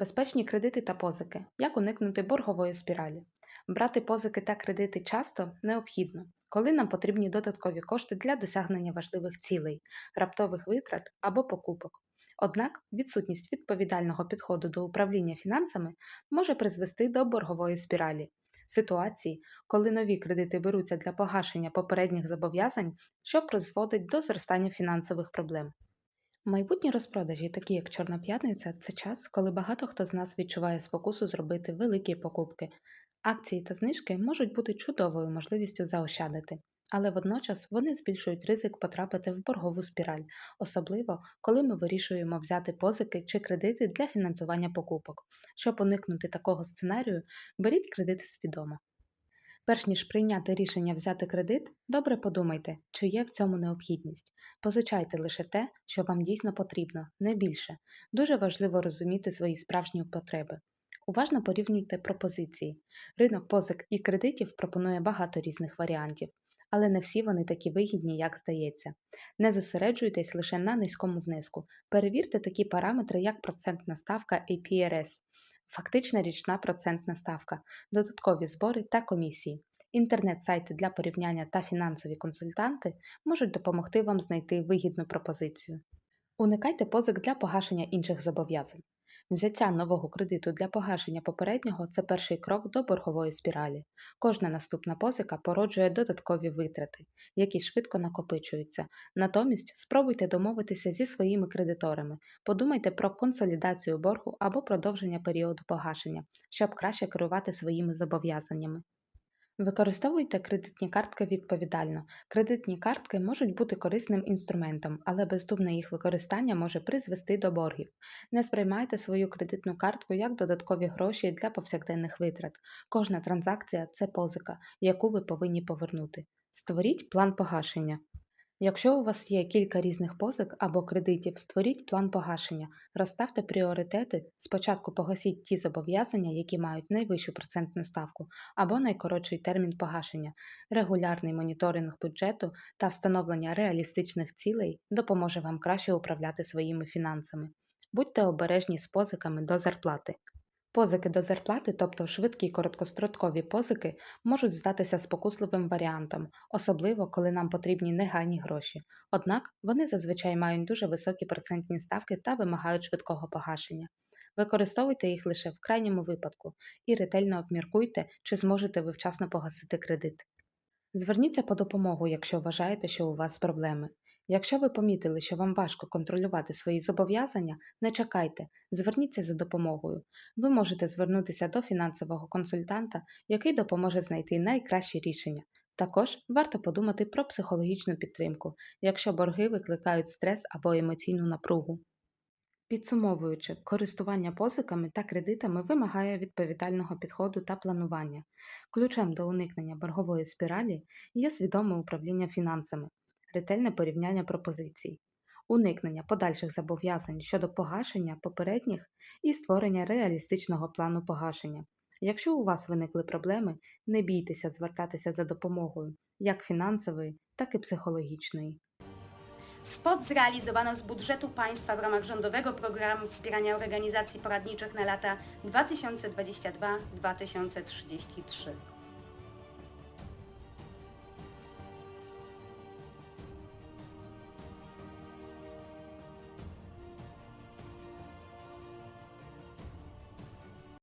Безпечні кредити та позики. Як уникнути боргової спіралі? Брати позики та кредити часто необхідно, коли нам потрібні додаткові кошти для досягнення важливих цілей, раптових витрат або покупок. Однак відсутність відповідального підходу до управління фінансами може призвести до боргової спіралі. Ситуації, коли нові кредити беруться для погашення попередніх зобов'язань, що призводить до зростання фінансових проблем. Майбутні розпродажі, такі як Чорна п'ятниця, це час, коли багато хто з нас відчуває спокусу зробити великі покупки. Акції та знижки можуть бути чудовою можливістю заощадити, але водночас вони збільшують ризик потрапити в боргову спіраль, особливо коли ми вирішуємо взяти позики чи кредити для фінансування покупок. Щоб уникнути такого сценарію, беріть кредити свідомо. Перш ніж прийняти рішення взяти кредит, добре подумайте, чи є в цьому необхідність. Позичайте лише те, що вам дійсно потрібно, не більше. Дуже важливо розуміти свої справжні потреби. Уважно порівнюйте пропозиції. Ринок позик і кредитів пропонує багато різних варіантів, але не всі вони такі вигідні, як здається. Не зосереджуйтесь лише на низькому внеску. Перевірте такі параметри, як процентна ставка APRS, фактична річна процентна ставка, додаткові збори та комісії. Інтернет-сайти для порівняння та фінансові консультанти можуть допомогти вам знайти вигідну пропозицію. Уникайте позик для погашення інших зобов'язань. Взяття нового кредиту для погашення попереднього це перший крок до боргової спіралі. Кожна наступна позика породжує додаткові витрати, які швидко накопичуються. Натомість спробуйте домовитися зі своїми кредиторами, подумайте про консолідацію боргу або продовження періоду погашення, щоб краще керувати своїми зобов'язаннями. Використовуйте кредитні картки відповідально. Кредитні картки можуть бути корисним інструментом, але бездумне їх використання може призвести до боргів. Не сприймайте свою кредитну картку як додаткові гроші для повсякденних витрат. Кожна транзакція це позика, яку ви повинні повернути. Створіть план погашення. Якщо у вас є кілька різних позик або кредитів, створіть план погашення, розставте пріоритети, спочатку погасіть ті зобов'язання, які мають найвищу процентну ставку, або найкоротший термін погашення. Регулярний моніторинг бюджету та встановлення реалістичних цілей допоможе вам краще управляти своїми фінансами. Будьте обережні з позиками до зарплати. Позики до зарплати, тобто швидкі й короткострокові позики, можуть здатися спокусливим варіантом, особливо коли нам потрібні негайні гроші. Однак вони зазвичай мають дуже високі процентні ставки та вимагають швидкого погашення. Використовуйте їх лише в крайньому випадку і ретельно обміркуйте, чи зможете ви вчасно погасити кредит. Зверніться по допомогу, якщо вважаєте, що у вас проблеми. Якщо ви помітили, що вам важко контролювати свої зобов'язання, не чекайте, зверніться за допомогою. Ви можете звернутися до фінансового консультанта, який допоможе знайти найкращі рішення. Також варто подумати про психологічну підтримку, якщо борги викликають стрес або емоційну напругу. Підсумовуючи, користування позиками та кредитами вимагає відповідального підходу та планування. Ключем до уникнення боргової спіралі є свідоме управління фінансами ретельне порівняння пропозицій, уникнення подальших зобов'язань щодо погашення попередніх і створення реалістичного плану погашення. Якщо у вас виникли проблеми, не бійтеся звертатися за допомогою як фінансової, так і psychologicznej. Spot zrealizowano z budżetu państwa w ramach rządowego programu wspierania organizacji poradniczych na lata 2022-2033.